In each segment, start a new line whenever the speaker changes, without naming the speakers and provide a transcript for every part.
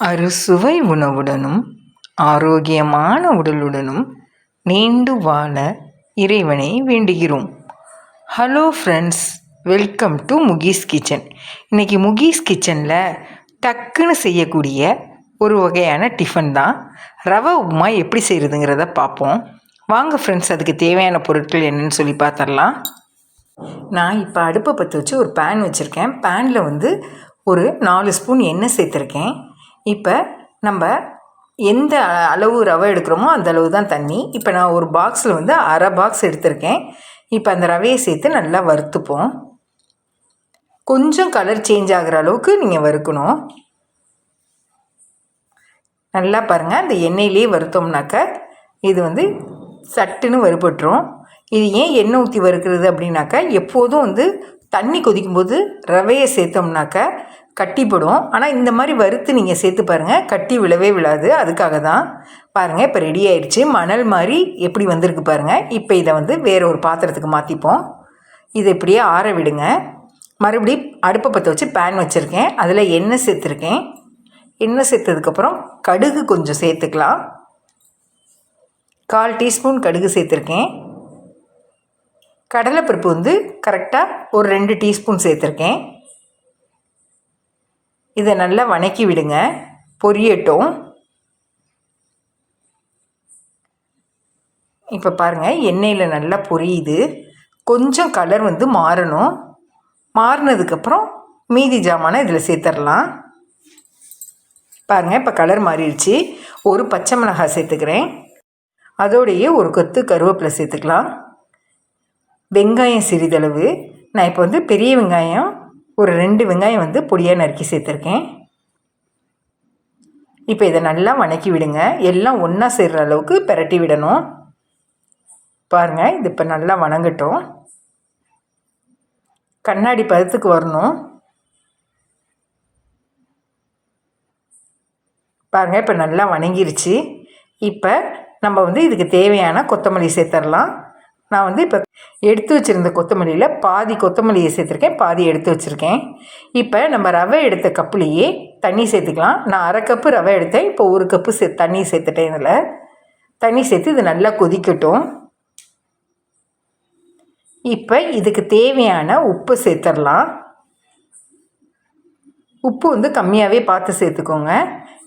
அறுசுவை உணவுடனும் ஆரோக்கியமான உடலுடனும் நீண்டு வாழ இறைவனை வேண்டுகிறோம். Hello friends welcome to Mukee's kitchen இன்றைக்கி முகீஸ் கிச்சனில் டக்குன்னு செய்யக்கூடிய ஒரு வகையான டிஃபன் தான். ரவை உப்புமா எப்படி செய்கிறதுங்கிறத பார்ப்போம். வாங்க ஃப்ரெண்ட்ஸ் அதுக்கு தேவையான பொருட்கள் என்னன்னு சொல்லி பார்த்துடலாம். நான் இப்போ அடுப்பை பற்ற வச்சு ஒரு பேன் வச்சுருக்கேன். பேனில் வந்து ஒரு நாலு ஸ்பூன் எண்ணெய் சேர்த்துருக்கேன். இப்போ நம்ம எந்த அளவு ரவை எடுக்கிறோமோ அந்த அளவு தான் தண்ணி. இப்போ நான் ஒரு பாக்ஸில் வந்து அரை பாக்ஸ் எடுத்திருக்கேன். இப்போ அந்த ரவையை சேர்த்து நல்லா வறுத்துப்போம். கொஞ்சம் கலர் சேஞ்ச் ஆகிற அளவுக்கு நீங்கள் வறுக்கணும். நல்லா பாருங்கள் அந்த எண்ணெயிலே வறுத்தோம்னாக்க இது வந்து சட்டுன்னு வறுபட்டுரும். இது ஏன் எண்ணெய் ஊற்றி வறுக்கிறது அப்படின்னாக்கா எப்போதும் வந்து தண்ணி கொதிக்கும்போது ரவையை சேர்த்தோம்னாக்க கட்டிப்படும். ஆனால் இந்த மாதிரி வறுத்து நீங்கள் சேர்த்து பாருங்கள் கட்டி விழவே விழாது. அதுக்காக தான் பாருங்கள் இப்போ ரெடி ஆயிடுச்சு மணல் மாதிரி எப்படி வந்திருக்கு பாருங்கள் இப்போ இதை வந்து வேறு ஒரு பாத்திரத்துக்கு மாற்றிப்போம் இதை இப்படியே ஆற விடுங்க. மறுபடியும் அடுப்பை பற்ற வச்சு பேன் வச்சுருக்கேன். அதில் எண்ணெய் சேர்த்துருக்கேன். எண்ணெய் சேர்த்ததுக்கப்புறம் கடுகு கொஞ்சம் சேர்த்துக்கலாம். கால் டீஸ்பூன் கடுகு சேர்த்துருக்கேன். கடலைப்பருப்பு வந்து கரெக்டாக ஒரு ரெண்டு டீஸ்பூன் சேர்த்துருக்கேன். இதை நல்லா வணக்கி விடுங்க. பொரியட்டும். இப்போ பாருங்கள் எண்ணெயில் நல்லா பொரியுது. கொஞ்சம் கலர் வந்து மாறணும். மாறினதுக்கப்புறம் மீதி ஜாமானை இதில் சேர்த்துடலாம் பாருங்கள் இப்போ கலர் மாறிடுச்சு. ஒரு பச்சை மிளகாய் சேர்த்துக்கிறேன். அதோடையே ஒரு கொத்து கருவேப்பிலை சேர்த்துக்கலாம். வெங்காயம் சிறிதளவு. நான் இப்போ வந்து பெரிய வெங்காயம் ஒரு ரெண்டு வெங்காயம் வந்து பொடியாக நறுக்கி சேர்த்துருக்கேன். இப்போ இதை நல்லா வணக்கி விடுங்க. எல்லாம் ஒன்றா சேர்கிற அளவுக்கு பெரட்டி விடணும். பாருங்கள் இது இப்போ நல்லா வணங்கட்டும். கண்ணாடி பதத்துக்கு வரணும். பாருங்கள் இப்போ நல்லா வணங்கிருச்சு. இப்போ நம்ம வந்து இதுக்கு தேவையான கொத்தமல்லி சேர்த்துடலாம் நான் வந்து இப்போ எடுத்து வச்சுருந்த கொத்தமல்லியில் பாதி கொத்தமல்லியை சேர்த்துருக்கேன் பாதி எடுத்து வச்சுருக்கேன். இப்போ நம்ம ரவை எடுத்த கப்புலேயே தண்ணி சேர்த்துக்கலாம். நான் அரை கப்பு ரவை எடுத்தேன் இப்போ ஒரு கப்பு சே தண்ணி சேர்த்துட்டேன் இதில். தண்ணி சேர்த்து இது நல்லா கொதிக்கட்டும். இப்போ இதுக்கு தேவையான உப்பு சேர்த்துடலாம் உப்பு வந்து கம்மியாகவே பார்த்து சேர்த்துக்கோங்க.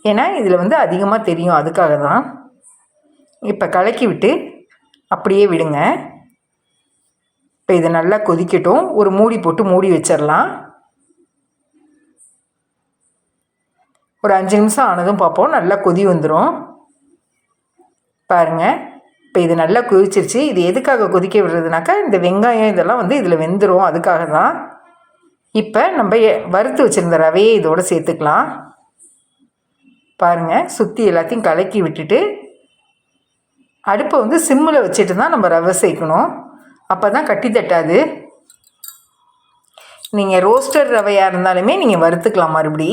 ஏன்னா இதில் வந்து அதிகமாக தெரியும் அதுக்காக தான் இப்போ கலக்கி விட்டு அப்படியே விடுங்க. இப்போ இதை நல்லா கொதிக்கட்டும். ஒரு மூடி போட்டு மூடி வச்சிடலாம் ஒரு அஞ்சு நிமிஷம் ஆனதும் பார்ப்போம் நல்லா கொதி வந்துடும் பாருங்கள் இப்போ இது நல்லா கொதிச்சிருச்சு. இது எதுக்காக கொதிக்க விடுறதுனாக்கா இந்த வெங்காயம் இதெல்லாம் வந்து இதில் வெந்துடும் அதுக்காக தான் இப்போ நம்ம வறுத்து வச்சுருந்த ரவையை இதோடு சேர்த்துக்கலாம். பாருங்கள் சுற்றி எல்லாத்தையும் கலக்கி விட்டுட்டு அடுப்பை வந்து சிம்மில் வச்சுட்டு தான் நம்ம ரவை சேர்க்கணும். அப்போ தான் கட்டி தட்டாது. நீங்கள் ரோஸ்டர் ரவையாக இருந்தாலுமே நீங்கள் வறுத்துக்கலாம் மறுபடி.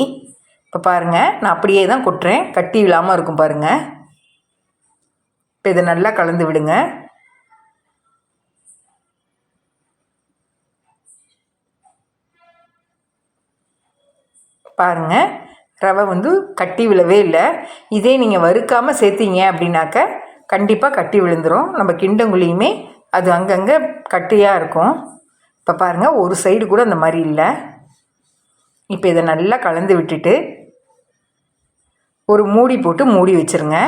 இப்போ பாருங்கள் நான் அப்படியே தான் கொட்டுறேன். கட்டி விழாமல் இருக்கும் பாருங்கள் இப்போ இதை நல்லா கலந்து விடுங்க. பாருங்கள் ரவை வந்து கட்டி விழவே இல்லை. இதே நீங்கள் வறுக்காமல் சேர்த்தீங்க அப்படின்னாக்க கண்டிப்பாக கட்டி விழுந்துடும் நம்ம கிண்டங்குழியுமே அது அங்கங்கே கட்டியாக இருக்கும். இப்போ பாருங்கள் ஒரு சைடு கூட அந்த மாதிரி இல்லை. இப்போ இதை நல்லா கலந்து விட்டுட்டு ஒரு மூடி போட்டு மூடி வச்சுருங்க.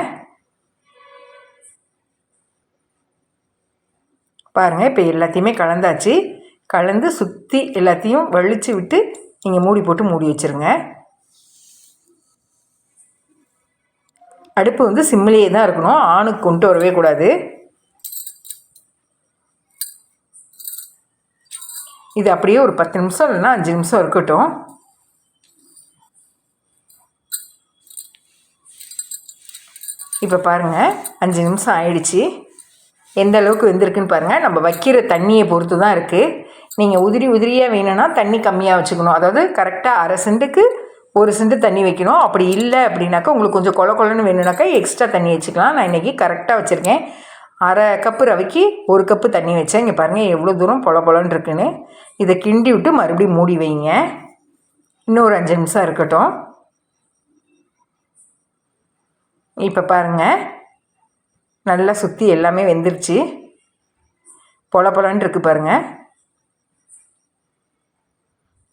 பாருங்கள் இப்போ எல்லாத்தையுமே கலந்தாச்சு. கலந்து சுற்றி எல்லாத்தையும் வலிச்சு விட்டு நீங்கள் மூடி போட்டு மூடி வச்சுருங்க. அடுப்பு வந்து சிம்மிலேயே தான் இருக்கணும். ஆணுக்கு கொண்டு வரவே கூடாது. இது அப்படியே ஒரு பத்து நிமிஷம் இல்லைன்னா அஞ்சு நிமிஷம் இருக்கட்டும். இப்போ பாருங்கள் அஞ்சு நிமிஷம் ஆயிடுச்சு. எந்த அளவுக்கு வெந்திருக்குன்னு பாருங்கள் நம்ம வைக்கிற தண்ணியை பொறுத்து தான் இருக்குது நீங்கள் உதிரி உதிரியாக வேணும்னா தண்ணி கம்மியாக வச்சுக்கணும். அதாவது கரெக்டாக அரை செண்டுக்கு ஒரு சென்ட்டு தண்ணி வைக்கணும். அப்படி இல்லை அப்படின்னாக்கா உங்களுக்கு கொஞ்சம் கொல கொலன்னு வேணும்னாக்கா எக்ஸ்ட்ரா தண்ணி வச்சுக்கலாம். நான் இன்றைக்கி கரெக்டாக வச்சுருக்கேன். அரை கப்பு ரவைக்கு ஒரு கப்பு தண்ணி வச்சேன். இங்கே பாருங்கள் எவ்வளோ தூரம் பொல பொலன்னு இருக்குன்னு. இதை கிண்டி விட்டு மறுபடியும் மூடி வைங்க. இன்னும் ஒரு அஞ்சு நிமிஷம் இருக்கட்டும். இப்போ பாருங்கள் நல்லா சுற்றி எல்லாமே வெந்துருச்சு. பொல பொலன்னு இருக்குது பாருங்கள்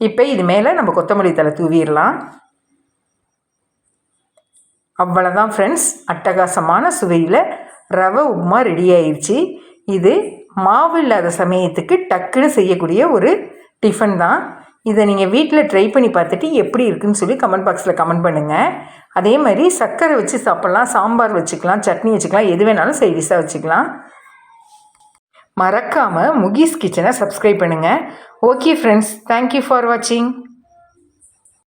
இப்போ இது மேலே நம்ம கொத்தமல்லி தலை தூவிடலாம். அவ்வளோதான் ஃப்ரெண்ட்ஸ் அட்டகாசமான சுவையில் ரவை உப்புமா ரெடி ஆயிடுச்சு. இது மாவு இல்லாத சமயத்துக்கு டக்குன்னு செய்யக்கூடிய ஒரு டிஃபன் தான். இதை நீங்கள் வீட்டில் ட்ரை பண்ணி பார்த்துட்டு எப்படி இருக்குன்னு சொல்லி கமெண்ட் பாக்ஸில் கமெண்ட் பண்ணுங்கள் அதே மாதிரி சர்க்கரை வச்சு சாப்பிட்லாம் சாம்பார் வச்சுக்கலாம் சட்னி வச்சுக்கலாம் எது வேணாலும் சைடிஷாக வச்சுக்கலாம். மறக்காமல் முகீஸ் கிச்சனை சப்ஸ்கிரைப் பண்ணுங்கள் ஓகே ஃப்ரெண்ட்ஸ் தேங்க்யூ ஃபார் வாட்சிங்